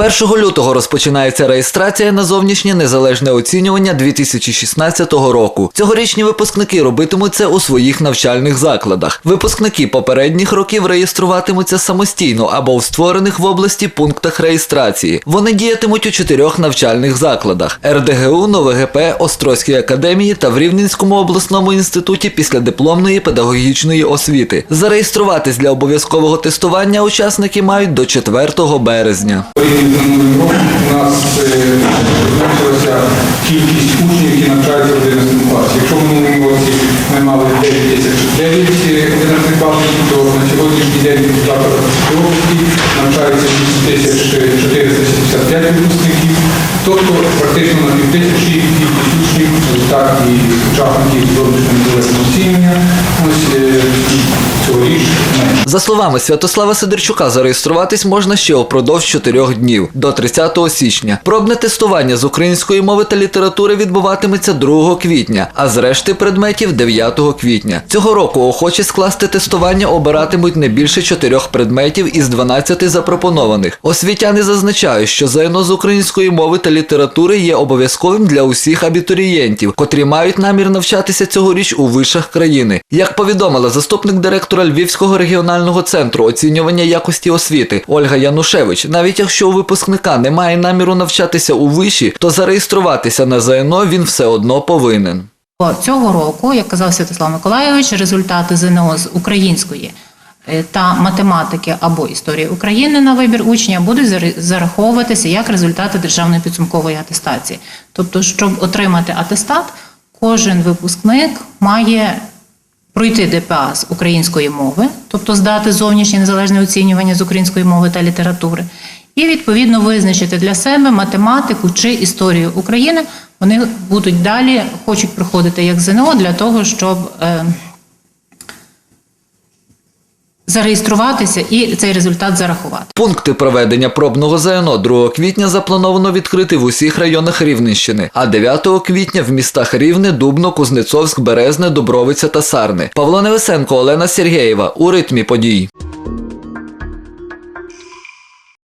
1 лютого розпочинається реєстрація на зовнішнє незалежне оцінювання 2016 року. Цьогорічні випускники робитимуть це у своїх навчальних закладах. Випускники попередніх років реєструватимуться самостійно або в створених в області пунктах реєстрації. Вони діятимуть у чотирьох навчальних закладах: РДГУ, НовГП, Острозькій академії та в Рівненському обласному інституті післядипломної педагогічної освіти. Зареєструватись для обов'язкового тестування учасники мають до 4 березня. Роком у нас е, зменшилася кількість учнів, які навчаються в 11 класі. Якщо в минулому році ми мали 9 тисяч 9 11 класів, то на сьогоднішній день в закладах психології навчається 8 тисяч 475 випускників, тобто практично на півтисячі кількість учнів, так і учасників зовнішнього незалежного оцінювання, За словами Святослава Сидорчука, зареєструватись можна ще упродовж чотирьох днів до 30 січня. Пробне тестування з української мови та літератури відбуватиметься 2 квітня, а з решти предметів 9 квітня. Цього року охочі скласти тестування обиратимуть не більше чотирьох предметів із 12 запропонованих. Освітяни зазначають, що ЗНО з української мови та літератури є обов'язковим для усіх абітурієнтів, котрі мають намір навчатися цьогоріч у вишах країни. Як повідомила заступник директора Львівського регіонального центру оцінювання якості освіти Ольга Янушевич, навіть якщо у випускника немає наміру навчатися у виші, то зареєструватися на ЗНО він все одно повинен. Цього року, як казав Святослав Миколайович, результати ЗНО з української е, та математики або історії України на вибір учня будуть зараховуватися як результати державної підсумкової атестації. Тобто, щоб отримати атестат, кожен випускник має пройти ДПА з української мови, тобто здати зовнішнє незалежне оцінювання з української мови та літератури, і відповідно визначити для себе математику чи історію України. Вони будуть далі, хочуть проходити як ЗНО для того, щоб е, зареєструватися і цей результат зарахувати. Пункти проведення пробного ЗНО 2 квітня заплановано відкрити в усіх районах Рівненщини, а 9 квітня в містах Рівне, Дубно, Кузнецовськ, Березне, Дубровиця та Сарни. Павло Невесенко, Олена Сергєєва у ритмі подій.